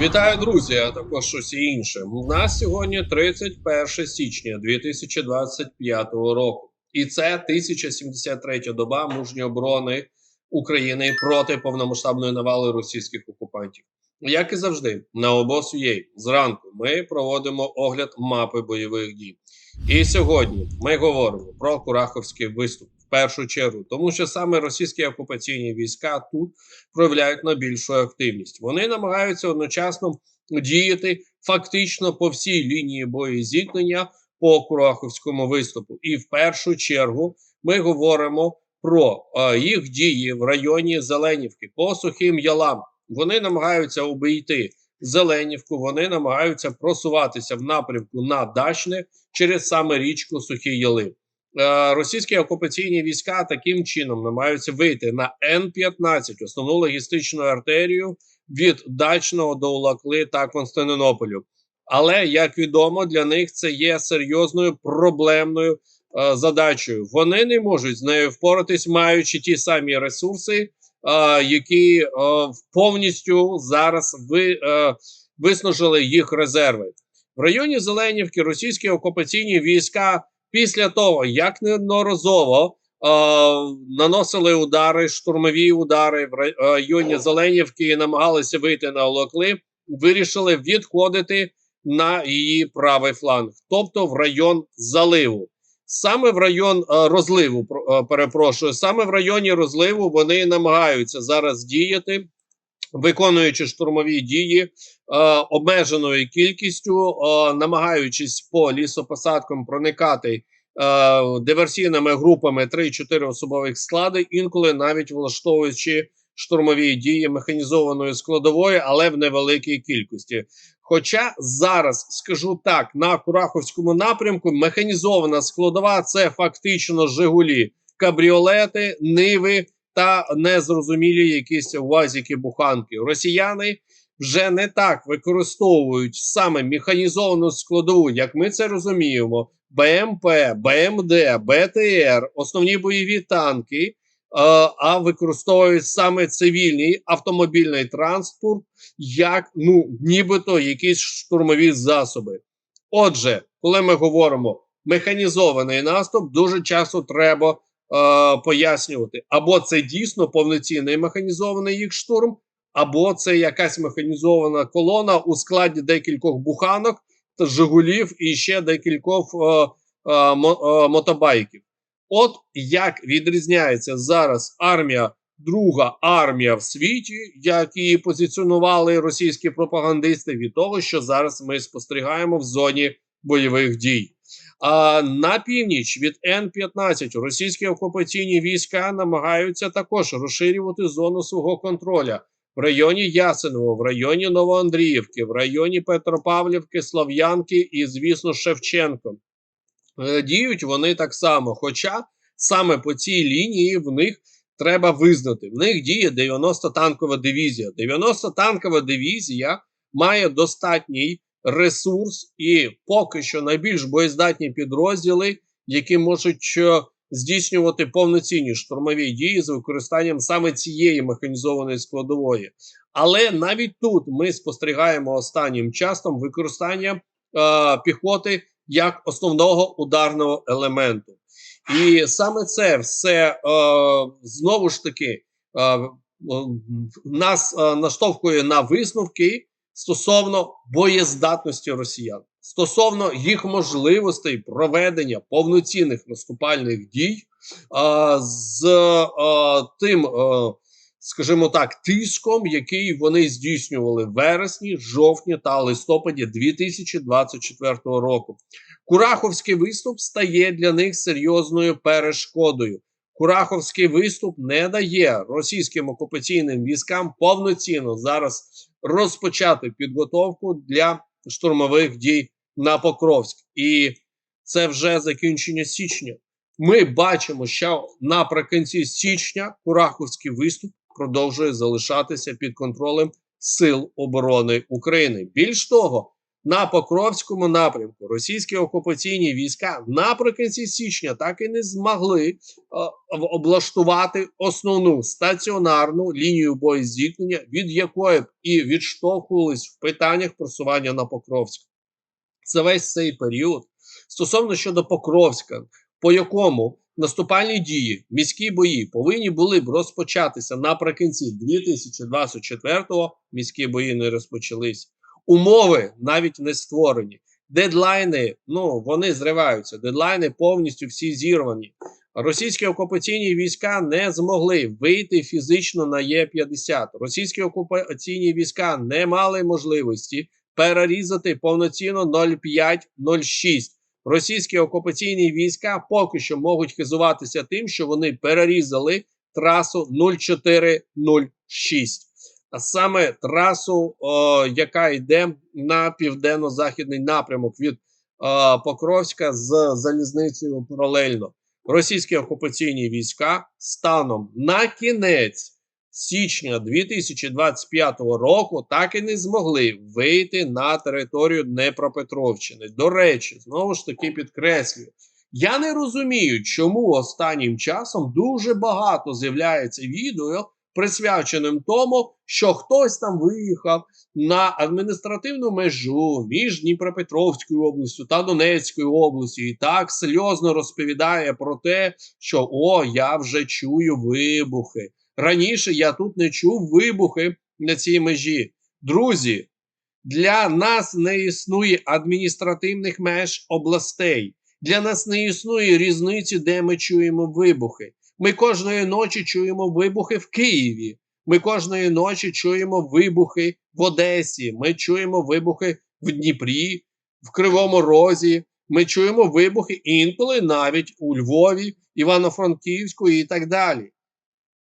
Вітаю, друзі, а також усі інше. У нас сьогодні 31 січня 2025 року, і це 1073 доба мужньої оборони України проти повномасштабної навали російських окупантів. Як і завжди, на обосу.ua зранку ми проводимо огляд мапи бойових дій. І сьогодні ми говоримо про Кураховський виступ першу чергу, тому що саме російські окупаційні війська тут проявляють найбільшу активність. Вони намагаються одночасно діяти фактично по всій лінії боєзіткнення по Кураховському виступу. І в першу чергу ми говоримо про е, їх дії в районі Зеленівки по сухим ялам. Вони намагаються обійти Зеленівку, вони намагаються просуватися в напрямку на Дачне через саме річку Сухі Яли. Е, Російські окупаційні війська таким чином намагаються вийти на Н-15, основну логістичну артерію від Дачного до Улакли та Константинополю. Але як відомо, для них це є серйозною проблемною е, задачею. Вони не можуть з нею впоратись, маючи ті самі ресурси, е, які е, повністю зараз ви, е, виснажили їх резерви. В районі Зеленівки російські окупаційні війська після того, як неодноразово е, наносили удари, штурмові удари в районі Зеленівки і намагалися вийти на Олокли, вирішили відходити на її правий фланг, тобто в район заливу. Саме в район е, розливу, е, перепрошую, саме в районі розливу вони намагаються зараз діяти, виконуючи штурмові дії е, обмеженою кількістю, е, намагаючись по лісопосадкам проникати е, диверсійними групами 3-4 особових склади, інколи навіть влаштовуючи штурмові дії механізованої складової, але в невеликій кількості. Хоча зараз скажу так, на Кураховському напрямку механізована складова це фактично Жигулі, кабріолети, ниви та незрозумілі якісь УАЗіки буханки. Росіяни вже не так використовують саме механізовану складову, як ми це розуміємо. БМП, БМД, БТР, основні бойові танки, е, а використовують саме цивільний автомобільний транспорт, як ну, нібито якісь штурмові засоби. Отже, коли ми говоримо механізований наступ, дуже часто треба пояснювати, або це дійсно повноцінний механізований їх штурм, або це якась механізована колона у складі декількох буханок та Жигулів і ще декількох е, е, е, мотобайків. От як відрізняється зараз армія, друга армія в світі, як її позиціонували російські пропагандисти, від того, що зараз ми спостерігаємо в зоні бойових дій. А на північ від Н-15 російські окупаційні війська намагаються також розширювати зону свого контроля в районі Ясенова, в районі Новоандріївки, в районі Петропавлівки, Слов'янки і, звісно, Шевченко. Е, Діють вони так само. Хоча саме по цій лінії в них треба визнати, в них діє 90 танкова дивізія. 90 танкова дивізія має достатній ресурс і поки що найбільш боєздатні підрозділи, які можуть е, здійснювати повноцінні штурмові дії з використанням саме цієї механізованої складової. Але навіть тут ми спостерігаємо останнім часом використання е, піхоти як основного ударного елементу. І саме це все е, знову ж таки е, нас е, наштовхує на висновки стосовно боєздатності росіян, стосовно їх можливостей проведення повноцінних наступальних дій е, з е, тим, е, скажімо так, тиском, який вони здійснювали в вересні, жовтні та листопаді 2024 року. Кураховський виступ стає для них серйозною перешкодою. Кураховський виступ не дає російським окупаційним військам повноцінно зараз розпочати підготовку для штурмових дій на Покровськ. І це вже закінчення січня. Ми бачимо, що наприкінці січня Кураховський виступ продовжує залишатися під контролем Сил оборони України. Більш того, на Покровському напрямку російські окупаційні війська наприкінці січня так і не змогли е, облаштувати основну стаціонарну лінію боєзіткнення, від якої б і відштовхувались в питаннях просування на Покровськ. Це весь цей період. Стосовно щодо Покровська, по якому наступальні дії, міські бої повинні були б розпочатися наприкінці 2024-го, міські бої не розпочались. Умови навіть не створені. Дедлайни, ну вони зриваються. Дедлайни повністю всі зірвані. Російські окупаційні війська не змогли вийти фізично на Є-50. Російські окупаційні війська не мали можливості перерізати повноцінно 0,5-0,6. Російські окупаційні війська поки що можуть хизуватися тим, що вони перерізали трасу 0406. А саме трасу, о, яка йде на південно-західний напрямок від о, Покровська з залізницею паралельно. Російські окупаційні війська станом на кінець січня 2025 року так і не змогли вийти на територію Днепропетровщини. До речі, знову ж таки підкреслюю. Я не розумію, чому останнім часом дуже багато з'являється відео, присвяченим тому, що хтось там виїхав на адміністративну межу між Дніпропетровською областю та Донецькою областю, і так сльозно розповідає про те, що о, я вже чую вибухи. Раніше я тут не чув вибухи на цій межі. Друзі, для нас не існує адміністративних меж областей. Для нас не існує різниці, де ми чуємо вибухи. Ми кожної ночі чуємо вибухи в Києві. Ми кожної ночі чуємо вибухи в Одесі. Ми чуємо вибухи в Дніпрі, в Кривому Розі. Ми чуємо вибухи інколи навіть у Львові, Івано-Франківську і так далі.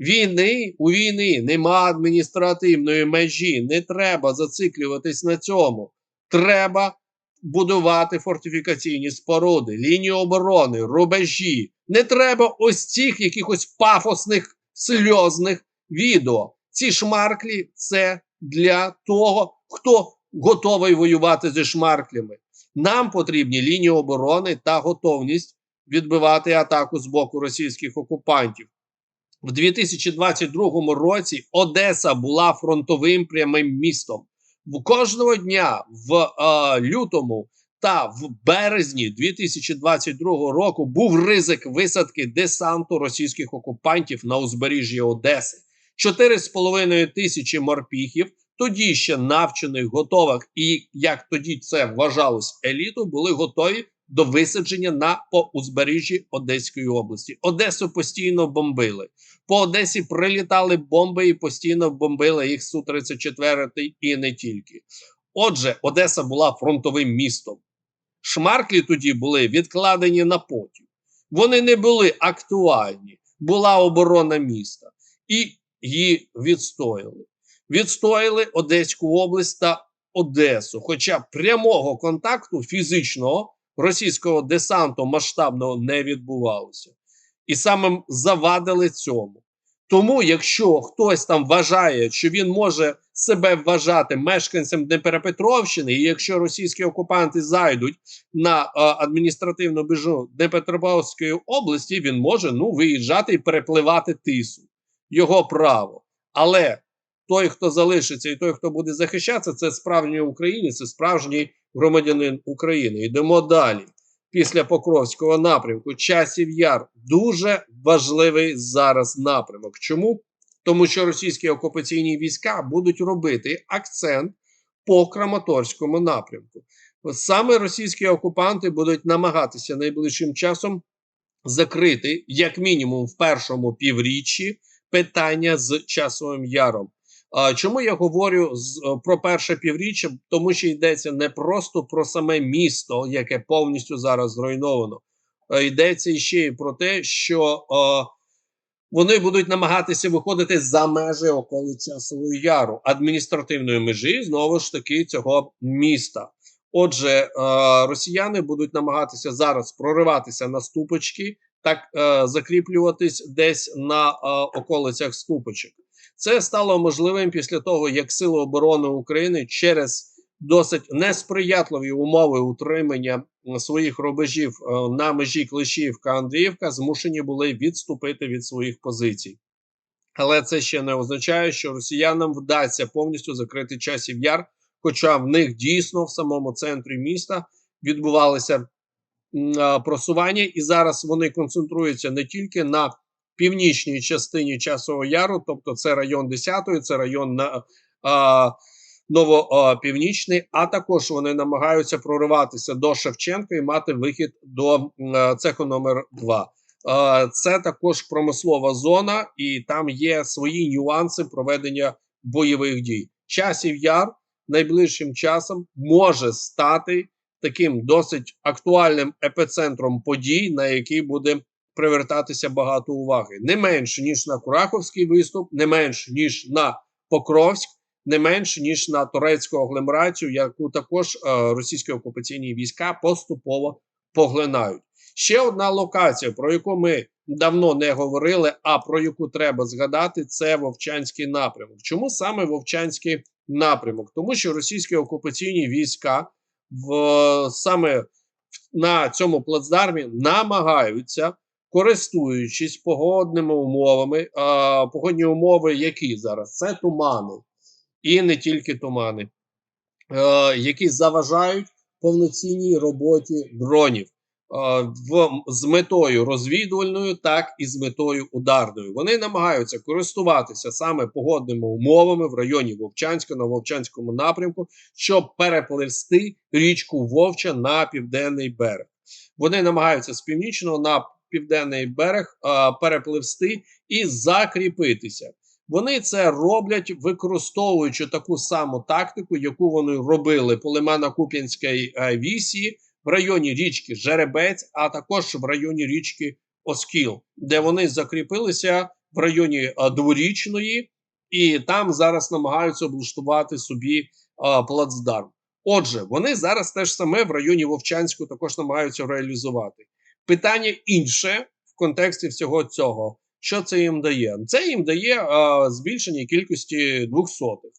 Війни у війни нема адміністративної межі. Не треба зациклюватись на цьому. Треба будувати фортифікаційні споруди, лінії оборони, рубежі. Не треба ось цих якихось пафосних сльозних відео. Ці шмарклі це для того, хто готовий воювати зі шмарклями. Нам потрібні лінії оборони та готовність відбивати атаку з боку російських окупантів. В 2022 році Одеса була фронтовим прямим містом. Кожного дня в е, лютому та в березні 2022 року був ризик висадки десанту російських окупантів на узбережжі Одеси. 4,5 тисячі морпіхів, тоді ще навчених, готових, і як тоді це вважалось еліту, були готові до висадження на по узбережжі Одеської області. Одесу постійно бомбили. По Одесі прилітали бомби і постійно бомбили їх Су-34 і не тільки. Отже, Одеса була фронтовим містом. Шмарклі тоді були відкладені на потім. Вони не були актуальні. Була оборона міста. І її відстояли. Відстояли Одеську область та Одесу. Хоча прямого контакту фізичного російського десанту масштабного не відбувалося. І саме завадили цьому. Тому, якщо хтось там вважає, що він може себе вважати мешканцем Днепропетровщини, і якщо російські окупанти зайдуть на е, адміністративну межу Днепропетровської області, він може ну виїжджати і перепливати тису. Його право. Але той, хто залишиться, і той, хто буде захищатися, це справжній українець, це справжній громадянин України. Йдемо далі. Після Покровського напрямку часів яр дуже важливий зараз напрямок. Чому? Тому що російські окупаційні війська будуть робити акцент по Краматорському напрямку. Саме російські окупанти будуть намагатися найближчим часом закрити, як мінімум, в першому півріччі питання з часовим яром. Чому я говорю з, про перше півріччя? Тому що йдеться не просто про саме місто, яке повністю зараз зруйновано. Йдеться ще й про те, що вони будуть намагатися виходити за межі околиць Часового Яру, адміністративної межі, знову ж таки, цього міста. Отже, росіяни будуть намагатися зараз прориватися на ступочки, так закріплюватись десь на околицях ступочок. Це стало можливим після того, як Сили оборони України через досить несприятливі умови утримання своїх рубежів е, на межі Клишівка Андріївка змушені були відступити від своїх позицій. Але це ще не означає, що росіянам вдасться повністю закрити часів яр, хоча в них дійсно в самому центрі міста відбувалися просування, і зараз вони концентруються не тільки на північній частині часового яру, тобто це район 10-ї, це район на а, новопівнічний, а також вони намагаються прориватися до Шевченка і мати вихід до е, цеху номер 2. Е, Це також промислова зона, і там є свої нюанси проведення бойових дій. Часів яр найближчим часом може стати таким досить актуальним епіцентром подій, на який буде привертатися багато уваги. Не менш ніж на Кураховський виступ, не менш ніж на Покровськ, не менш ніж на турецьку агломерацію, яку також е, російські окупаційні війська поступово поглинають. Ще одна локація, про яку ми давно не говорили, а про яку треба згадати, це Вовчанський напрямок. Чому саме Вовчанський напрямок? Тому що російські окупаційні війська в саме на цьому плацдармі намагаються, користуючись погодними умовами, а, погодні умови, які зараз це тумани, і не тільки тумани, е, які заважають повноцінній роботі дронів. е, В, з метою розвідувальною, так і з метою ударною. Вони намагаються користуватися саме погодними умовами в районі Вовчанська на Вовчанському напрямку, щоб перепливсти річку Вовча на південний берег. Вони намагаються з північного південний берег перепливсти і закріпитися. Вони це роблять, використовуючи таку саму тактику, яку вони робили по Лимано-Куп'янській е, вісі в районі річки Жеребець, а також в районі річки Оскіл, де вони закріпилися в районі е, дворічної, і там зараз намагаються облаштувати собі е, плацдарм. Отже, вони зараз теж саме в районі Вовчанську також намагаються реалізувати. Питання інше в контексті всього цього. Що це їм дає? Це їм дає е, збільшення кількості двохсотих.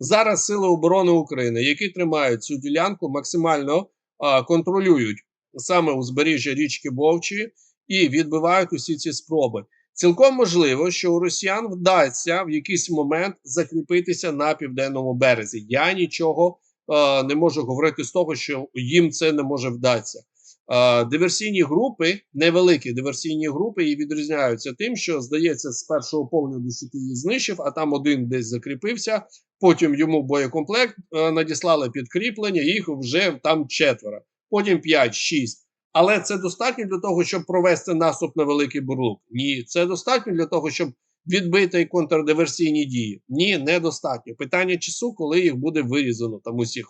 Зараз Сили оборони України, які тримають цю ділянку, максимально е, контролюють саме узбережжя річки Вовчі і відбивають усі ці спроби. Цілком можливо, що у росіян вдасться в якийсь момент закріпитися на південному березі. Я нічого е, не можу говорити з того, що їм це не може вдатися. Е, диверсійні групи, невеликі диверсійні групи, і відрізняються тим, що здається, з першого погляду, що ти її знищив, а там один десь закріпився. Потім йому боєкомплект е, надіслали підкріплення, їх вже там четверо, потім 5-6. Але це достатньо для того, щоб провести наступ на великий бурлук? Ні, це достатньо для того, щоб відбити контрдиверсійні дії. Ні, недостатньо. Питання часу, коли їх буде вирізано там усіх.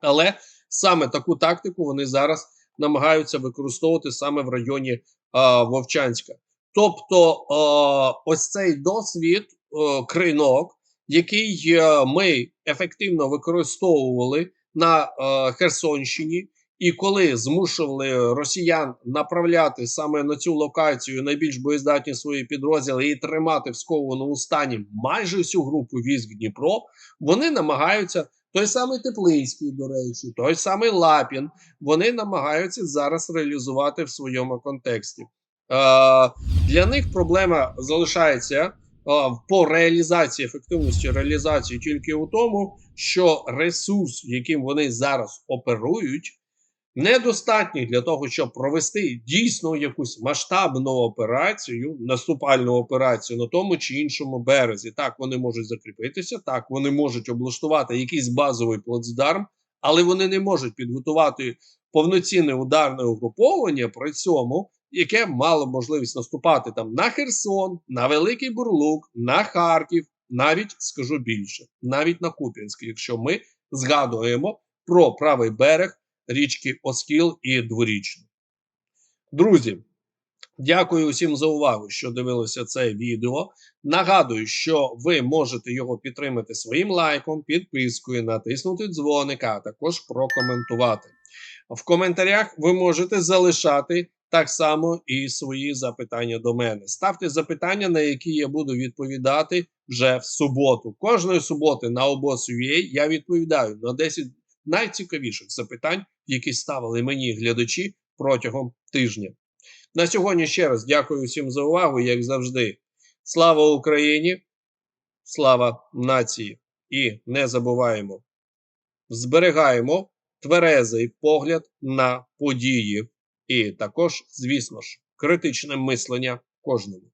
Але саме таку тактику вони зараз намагаються використовувати саме в районі а, Вовчанська. Тобто, а, ось цей досвід а, кринок, який е, ми ефективно використовували на е, Херсонщині, і коли змушували росіян направляти саме на цю локацію найбільш боєздатні свої підрозділи і тримати в скованому стані майже всю групу військ Дніпро, вони намагаються. Той самий Теплинський, до речі, той самий Лапін, вони намагаються зараз реалізувати в своєму контексті. Е, для них проблема залишається е, по реалізації ефективності реалізації тільки у тому, що ресурс, яким вони зараз оперують, недостатній для того, щоб провести дійсно якусь масштабну операцію, наступальну операцію на тому чи іншому березі. Так, вони можуть закріпитися, так, вони можуть облаштувати якийсь базовий плацдарм, але вони не можуть підготувати повноцінне ударне угруповання при цьому, яке мало можливість наступати там на Херсон, на Великий Бурлук, на Харків, навіть скажу більше, навіть на Куп'янськ, якщо ми згадуємо про правий берег річки Оскіл і Дворічну. Друзі, дякую усім за увагу, що дивилися це відео. Нагадую, що ви можете його підтримати своїм лайком, підпискою, натиснути дзвоника, а також прокоментувати. В коментарях ви можете залишати так само і свої запитання до мене. Ставте запитання, на які я буду відповідати вже в суботу. Кожної суботи на обос.ua я відповідаю на 10 найцікавіших запитань, які ставили мені глядачі протягом тижня. На сьогодні ще раз дякую всім за увагу, як завжди. Слава Україні! Слава нації! І не забуваємо, зберігаємо тверезий погляд на події, і також, звісно ж, критичне мислення кожному.